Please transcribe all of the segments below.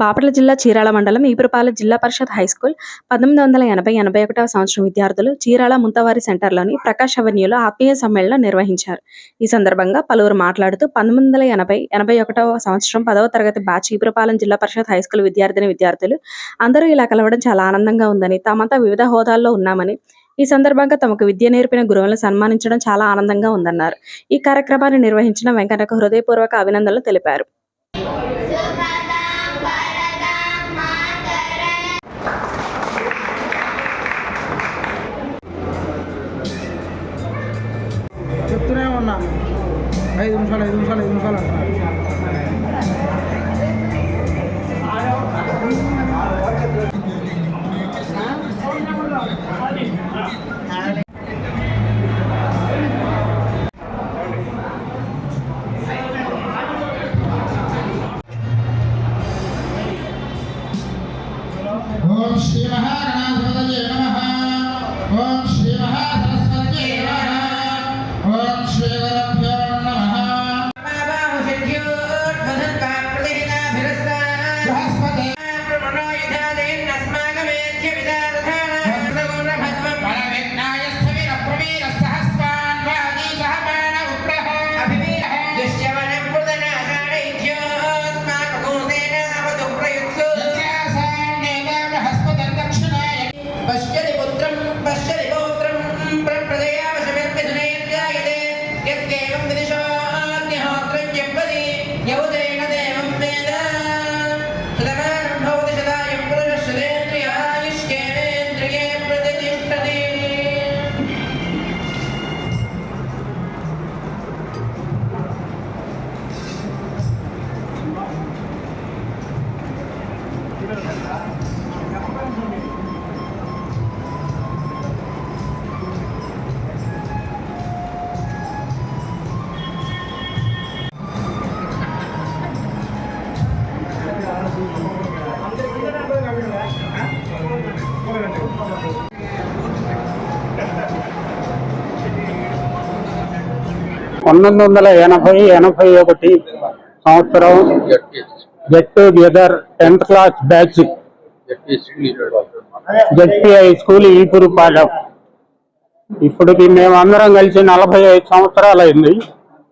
బాపట్ల జిల్లా చీరాల మండలం ఈపురపాలెం జిల్లా పరిషత్ హైస్కూల్ పంతొమ్మిది వందల ఎనభై ఎనభై ఒకటవ సంవత్సరం విద్యార్థులు చీరాల ముంతవారి సెంటర్లోని ప్రకాష్ అవెన్యూలో ఆత్మీయ సమ్మేళనం నిర్వహించారు. ఈ సందర్భంగా పలువురు మాట్లాడుతూ పంతొమ్మిది వందల ఎనభై ఎనభై ఒకటవ సంవత్సరం పదవ తరగతి బ్యాచ్ ఈపురపాలెం జిల్లా పరిషత్ హైస్కూల్ విద్యార్థిని విద్యార్థులు అందరూ ఇలా కలవడం చాలా ఆనందంగా ఉందని తామంతా వివిధ హోదాల్లో ఉన్నామని ఈ సందర్భంగా తమకు విద్య నేర్పిన గురువులను సన్మానించడం చాలా ఆనందంగా ఉందన్నారు. ఈ కార్యక్రమాన్ని నిర్వహించిన వెంకటకు హృదయపూర్వక అభినందనలు తెలిపారు. ఐదు నిమిషాలు ఐదు నిమిషాలు ఐదు పంతొమ్మిది వందల ఎనభై ఎనభై ఒకటి సంవత్సరం get together tenth class batch ZPI school Eepurupalem ఇప్పటికి మేము అందరం కలిసి నలభై ఐదు సంవత్సరాలు అయింది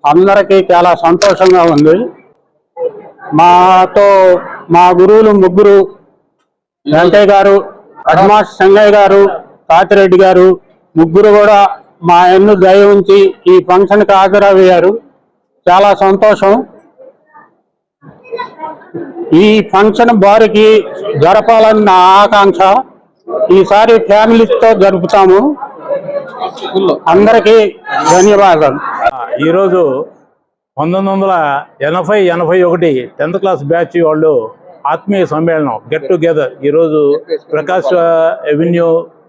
అందరికీ చాలా సంతోషంగా ఉంది. మాతో మా గురువులు ముగ్గురు వెంకయ్య గారు అడ్మాస్ సంగయ్య గారు కాతిరెడ్డి గారు ముగ్గురు కూడా మా అన్ను దయ ఉంచి ఈ ఫంక్షన్కి హాజరయ్యారు. చాలా సంతోషం. ఈ ఫంక్షన్ బారికి జరపాలని నా ఆకాంక్ష. ఈసారి ఫ్యామిలీతో జరుపుతాము. అందరికీ ధన్యవాదాలు. ఈరోజు పంతొమ్మిది వందల ఎనభై ఎనభై ఒకటి టెన్త్ క్లాస్ బ్యాచ్ వాళ్ళు ఆత్మీయ సమ్మేళనం గెట్ టుగెదర్ ఈరోజు ప్రకాశ్ ఎవెన్యూ uh,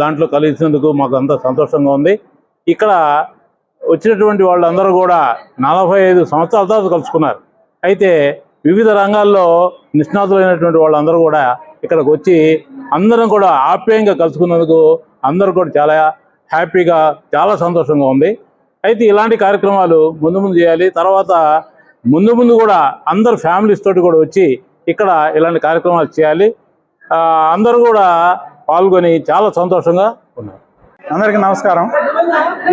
దాంట్లో కలిసినందుకు మాకు అంత సంతోషంగా ఉంది. ఇక్కడ వచ్చినటువంటి వాళ్ళందరూ కూడా నలభై ఐదు సంవత్సరాల తర్వాత కలుసుకున్నారు. అయితే వివిధ రంగాల్లో నిష్ణాతులైనటువంటి వాళ్ళందరూ కూడా ఇక్కడికి వచ్చి అందరం కూడా ఆప్యాయంగా కలుసుకున్నందుకు అందరూ కూడా చాలా హ్యాపీగా చాలా సంతోషంగా ఉంది. అయితే ఇలాంటి కార్యక్రమాలు ముందు ముందు చేయాలి. తర్వాత ముందు ముందు కూడా అందరు ఫ్యామిలీస్ తోటి కూడా వచ్చి ఇక్కడ ఇలాంటి కార్యక్రమాలు చేయాలి. అందరూ కూడా పాల్గొని చాలా సంతోషంగా ఉన్నారు. అందరికీ నమస్కారం.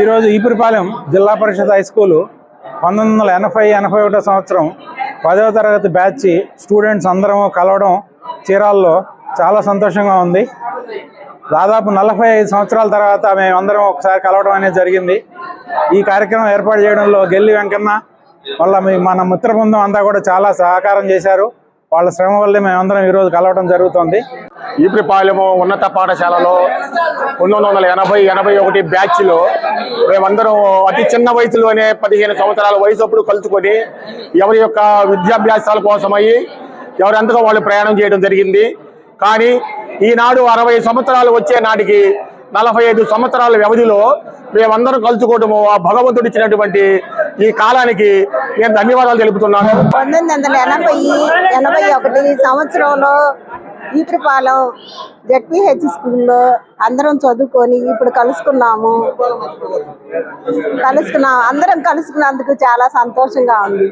ఈరోజు ఈపురిపాలెం జిల్లా పరిషత్ హై స్కూలు పంతొమ్మిది వందల ఎనభై ఎనభై ఒకటో సంవత్సరం పదవ తరగతి బ్యాచ్ స్టూడెంట్స్ అందరం కలవడం చీరాల్లో చాలా సంతోషంగా ఉంది. దాదాపు నలభై ఐదు సంవత్సరాల తర్వాత మేము అందరం ఒకసారి కలవడం అనేది జరిగింది. ఈ కార్యక్రమం ఏర్పాటు చేయడంలో గెల్లి వెంకన్న వల్ల మన మిత్ర బృందం అంతా కూడా చాలా సహకారం చేశారు. వాళ్ళ శ్రమ వల్లే మేమందరం ఈరోజు కలవడం జరుగుతుంది. ఈపిపాలెము ఉన్నత పాఠశాలలో పంతొమ్మిది వందల ఎనభై ఎనభై ఒకటి బ్యాచ్లో మేమందరం అతి చిన్న వయసులోనే పదిహేను సంవత్సరాల వయసు అప్పుడు కలుసుకొని ఎవరి యొక్క విద్యాభ్యాసాల కోసమై ఎవరెంతగా వాళ్ళు ప్రయాణం చేయడం జరిగింది. కానీ ఈనాడు అరవై సంవత్సరాలు వచ్చే నాటికి నలభై ఐదు సంవత్సరాల వ్యవధిలో మేమందరం కలుసుకోవడము ఆ భగవంతుడు ఇచ్చినటువంటి ఈ కాలానికి నేను ధన్యవాదాలు తెలుపుతున్నాను. పంతొమ్మిది వందల ఎనభై ఎనభై ఒకటి సంవత్సరంలో ఈపురపాలెం జడ్పిహెచ్ స్కూల్లో అందరం చదువుకొని ఇప్పుడు కలుసుకున్నాము. కలుసుకున్నాం అందరం కలుసుకున్నందుకు చాలా సంతోషంగా ఉంది.